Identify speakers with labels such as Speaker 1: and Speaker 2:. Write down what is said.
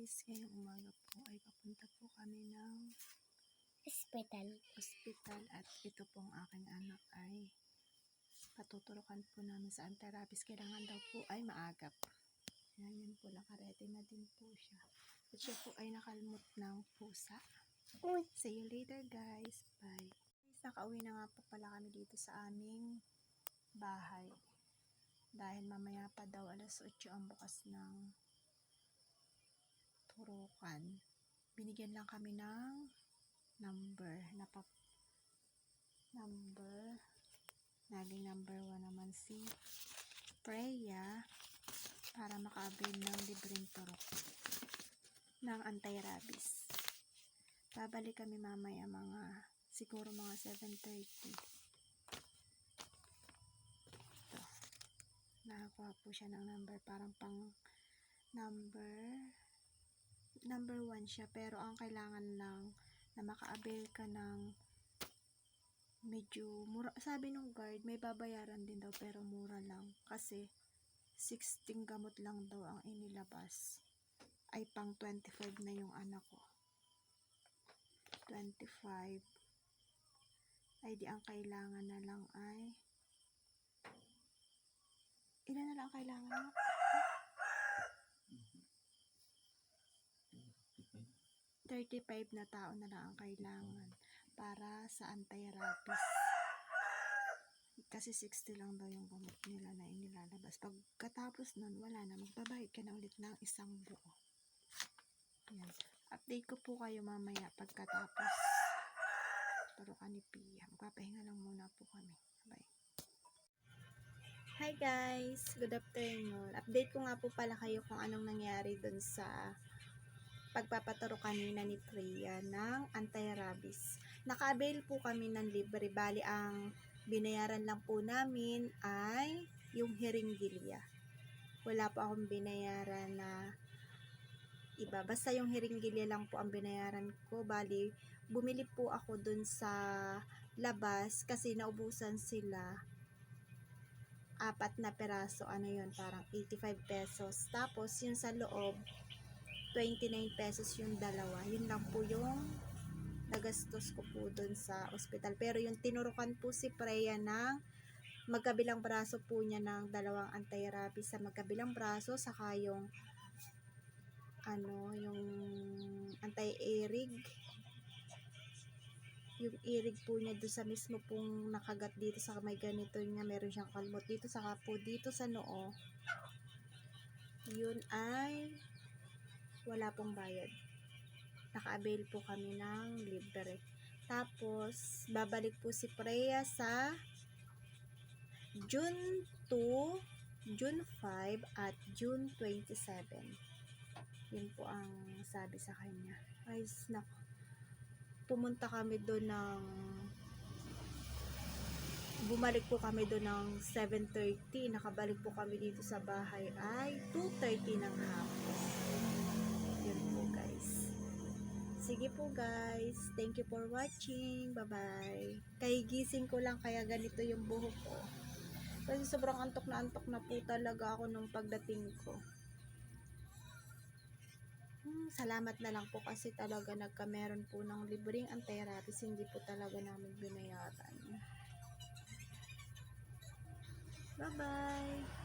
Speaker 1: guys, ngayong umaga po ay papunta po kami ng
Speaker 2: Hospital.
Speaker 1: ospital at ito pong aking anak ay patuturukan po namin sa antirabis. Kailangan daw po ay maagap. Yan, yan po, nakarete na din po siya. At siya po ay nakalmot ng pusa. See you later guys. Bye. Guys, nakauwi na nga po pala kami dito sa aming bahay. Dahil mamaya pa daw alas 8 ang bukas ng turukan. Binigyan lang kami ng number. Napap number. Naging number 1 naman si Freya para makaabay ng libreng turok ng anti-rabies. Babalik kami mamaya mga siguro mga 7.30. Ito. Nakakuha po siya ng number. Parang pang number number 1 siya. Pero ang kailangan lang na maka-avail ka ng medyo mura. Sabi nung guard, may babayaran din daw pero mura lang. Kasi 16 gamot lang daw ang inilabas. Ay pang 25 na yung anak ko. 25 ay di ang kailangan na lang ay ilan na lang ang kailangan mo? 35 na tao na lang ang kailangan para sa anti-rabies. Kasi 60 lang daw yung gamot nila na inilalabas. Pagkatapos nun, wala na. Magbabayad ka na ulit ng isang buo. Yan. Update ko po kayo mamaya pagkatapos. Turo ka ni Pia. Magpapahinga lang muna po kami. Bye. Hi guys! Good afternoon. Update ko nga po pala kayo kung anong nangyari dun sa pagpapaturo kanina ni Priya ng anti-rabies. Naka-avail po kami ng libre. Bali, ang binayaran lang po namin ay yung hiringgilya. Wala po akong binayaran na iba. Basta yung hiringgilya lang po ang binayaran ko. Bali, bumili po ako dun sa labas kasi naubusan sila apat na peraso. Ano yun? Parang 85 pesos. Tapos, yung sa loob, 29 pesos yung dalawa. Yun lang po yung nagastos ko po dun sa ospital. Pero yung tinurukan po si Freya ng magkabilang braso po niya ng dalawang anti-rabies sa magkabilang braso saka yung ano, yung anti-erig yung irig po niya doon sa mismo pong nakagat dito sa may ganito niya meron siyang kalmot dito saka po dito sa noo yun ay wala pong bayad. Naka-avail po kami ng libre. Tapos babalik po si Freya sa June 2 June 5 at June 27 yun po ang sabi sa kanya. Ay nak pumunta kami doon ng bumalik po kami doon ng 7.30 nakabalik po kami dito sa bahay ay 2.30 ng hapon sige po guys. Thank you for watching. Bye bye kay gising ko lang kaya ganito yung buhok ko. Kasi sobrang antok na antok na po talaga ako nung pagdating ko. Hmm, salamat na lang po kasi talaga nagkameron po ng libreng anti-rabies, hindi po talaga namin binayaran. Bye-bye!